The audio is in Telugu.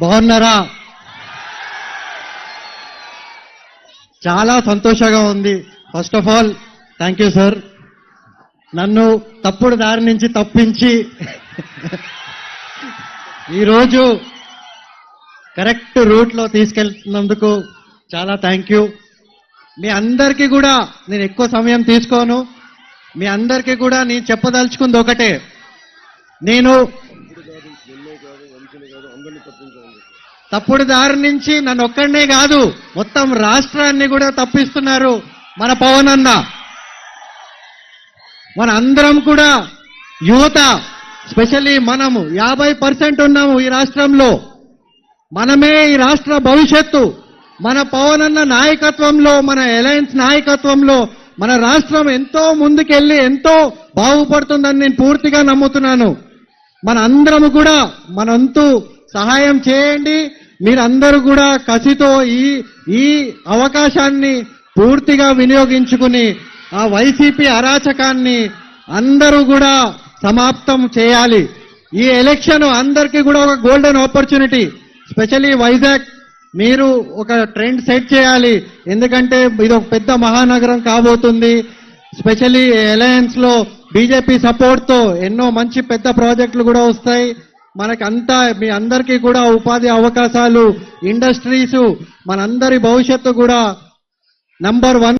బాగున్నారా? చాలా సంతోషంగా ఉంది. First of all thank you sir నన్ను తప్పుడు దారి నుంచి తప్పించి ఈరోజు కరెక్ట్ రూట్లో తీసుకెళ్తున్నందుకు చాలా థ్యాంక్ యూ మీ అందరికీ కూడా నేను ఎక్కువ సమయం తీసుకోను. మీ అందరికీ కూడా నేను చెప్పదలుచుకుంది ఒకటే. నేను తప్పుడు దారి నుంచి నన్ను ఒక్కడనే కాదు మొత్తం రాష్ట్రాన్ని కూడా తప్పిస్తున్నారు మన పవన్ అన్న. మన అందరం కూడా యువత స్పెషల్లీ మనము యాభై పర్సెంట్ ఉన్నాము ఈ రాష్ట్రంలో. మనమే ఈ రాష్ట్ర భవిష్యత్తు. మన పవన్ అన్న నాయకత్వంలో మన అలయన్స్ నాయకత్వంలో మన రాష్ట్రం ఎంతో ముందుకెళ్ళి ఎంతో బాగుపడుతుందని నేను పూర్తిగా నమ్ముతున్నాను. మన అందరము కూడా మనంతు సహాయం చేయండి. మీరందరూ కూడా కసితో ఈ ఈ అవకాశాన్ని పూర్తిగా వినియోగించుకుని ఆ వైసీపీ అరాచకాన్ని అందరూ కూడా సమాప్తం చేయాలి. ఈ ఎలక్షన్ అందరికీ కూడా ఒక గోల్డెన్ ఆపర్చునిటీ. స్పెషల్లీ వైజాగ్ మీరు ఒక ట్రెండ్ సెట్ చేయాలి. ఎందుకంటే ఇది ఒక పెద్ద మహానగరం కాబోతుంది. స్పెషల్లీ అలయన్స్లో బీజేపీ సపోర్ట్తో ఎన్నో మంచి పెద్ద ప్రాజెక్టులు కూడా వస్తాయి. మనకంతా మీ అందరికీ కూడా ఉపాధి అవకాశాలు ఇండస్ట్రీస్ మనందరి భవిష్యత్తు కూడా నంబర్ వన్